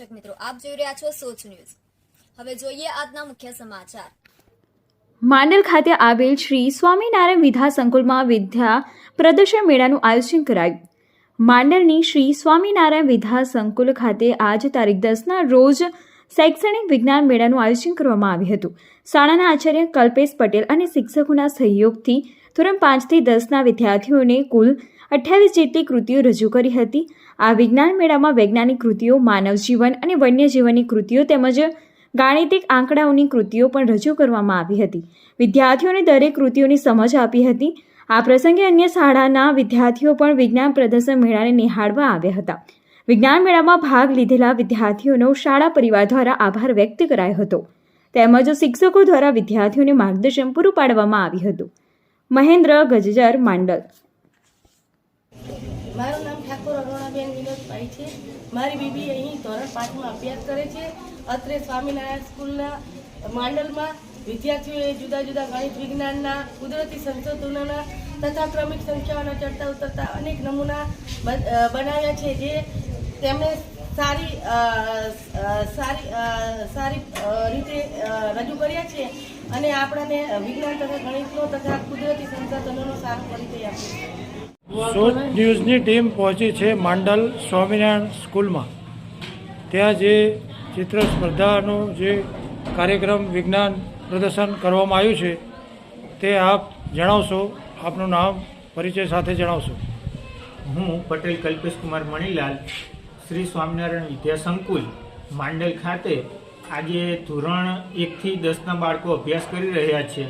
દર્શક મિત્રો, આપ જોઈ રહ્યા છો સોચ ન્યૂઝ. હવે જોઈએ આજના મુખ્ય સમાચાર. માંડલ ખાતે આવેલ શ્રી સ્વામિનારાયણ વિધા સંકુલમાં વિદ્યા પ્રદર્શન મેળાનું આયોજન કરાયું. માંડલની શ્રી સ્વામિનારાયણ વિધા સંકુલ ખાતે આજ તારીખ દસના રોજ શૈક્ષણિક વિજ્ઞાન મેળાનું આયોજન કરવામાં આવ્યું હતું. શાળાના આચાર્ય કલ્પેશ પટેલ અને શિક્ષકોના સહયોગથી ધોરણ પાંચથી દસના વિદ્યાર્થીઓને કુલ અઠ્યાવીસ જેટલી કૃતિઓ રજૂ કરી હતી. આ વિજ્ઞાન મેળામાં વૈજ્ઞાનિક કૃતિઓ, માનવ જીવન અને વન્યજીવનની કૃતિઓ તેમજ ગાણિતિક આંકડાઓની કૃતિઓ પણ રજૂ કરવામાં આવી હતી. વિદ્યાર્થીઓને દરેક કૃતિઓની સમજ આપી હતી. આ પ્રસંગે અન્ય શાળાના વિદ્યાર્થીઓ પણ વિજ્ઞાન પ્રદર્શન મેળાને નિહાળવા આવ્યા હતા. વિજ્ઞાન મેળામાં ભાગ લીધેલા વિદ્યાર્થીઓનો શાળા પરિવાર દ્વારા આભાર વ્યક્ત કરાયો હતો. તેમજ શિક્ષકો દ્વારા વિદ્યાર્થીઓને માર્ગદર્શન પૂરું પાડવામાં આવ્યું હતું. મહેન્દ્ર ગજજર માંડલ મારું નામ ઠાકોર અરુણાબેન વિનોદભાઈ છે. મારી બીબી અહીં ધોરણ પાંચમાં અભ્યાસ કરે છે. અત્રે સ્વામિનારાયણ સ્કૂલના માંડલમાં વિદ્યાર્થીઓએ જુદા જુદા ગણિત વિજ્ઞાનના, કુદરતી સંશોધનોના તથા ક્રમિક સંખ્યાઓના ચડતા ઉતરતા અનેક નમૂના બનાવ્યા છે જે તેમણે સારી સારી સારી રીતે રજૂ કર્યા છે અને આપણને વિજ્ઞાન તથા ગણિતનો તથા કુદરતી સંશોધનોનો સારો પરિચય આપ્યો છે. સોચ ન્યૂઝની ટીમ પહોંચી છે માંડલ સ્વામિનારાયણ સ્કૂલમાં. ત્યાં જે ચિત્ર સ્પર્ધાનો જે કાર્યક્રમ વિજ્ઞાન પ્રદર્શન કરવામાં આવ્યું છે, તે આપ જણાવશો. આપનું નામ, પરિચય સાથે જણાવશો. હું પટેલ કલ્પેશ કુમાર મણીલાલ, શ્રી સ્વામિનારાયણ વિદ્યા સંકુલ, માંડલ ખાતે આજે ધોરણ એકથી દસના બાળકો અભ્યાસ કરી રહ્યા છે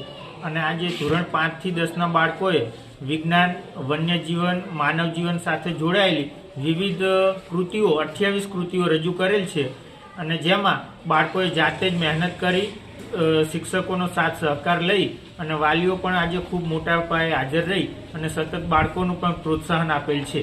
અને આજે ધોરણ પાંચથી દસના બાળકોએ વિજ્ઞાન, વન્યજીવન, માનવજીવન સાથે જોડાયેલી વિવિધ કૃતિઓ, અઠ્યાવીસ કૃતિઓ રજૂ કરેલ છે. અને જેમાં બાળકોએ જાતે જ મહેનત કરી શિક્ષકોનો સાથ સહકાર લઈ અને વાલીઓ પણ આજે ખૂબ મોટા પાયે હાજર રહી અને સતત બાળકોનું પણ પ્રોત્સાહન આપેલ છે.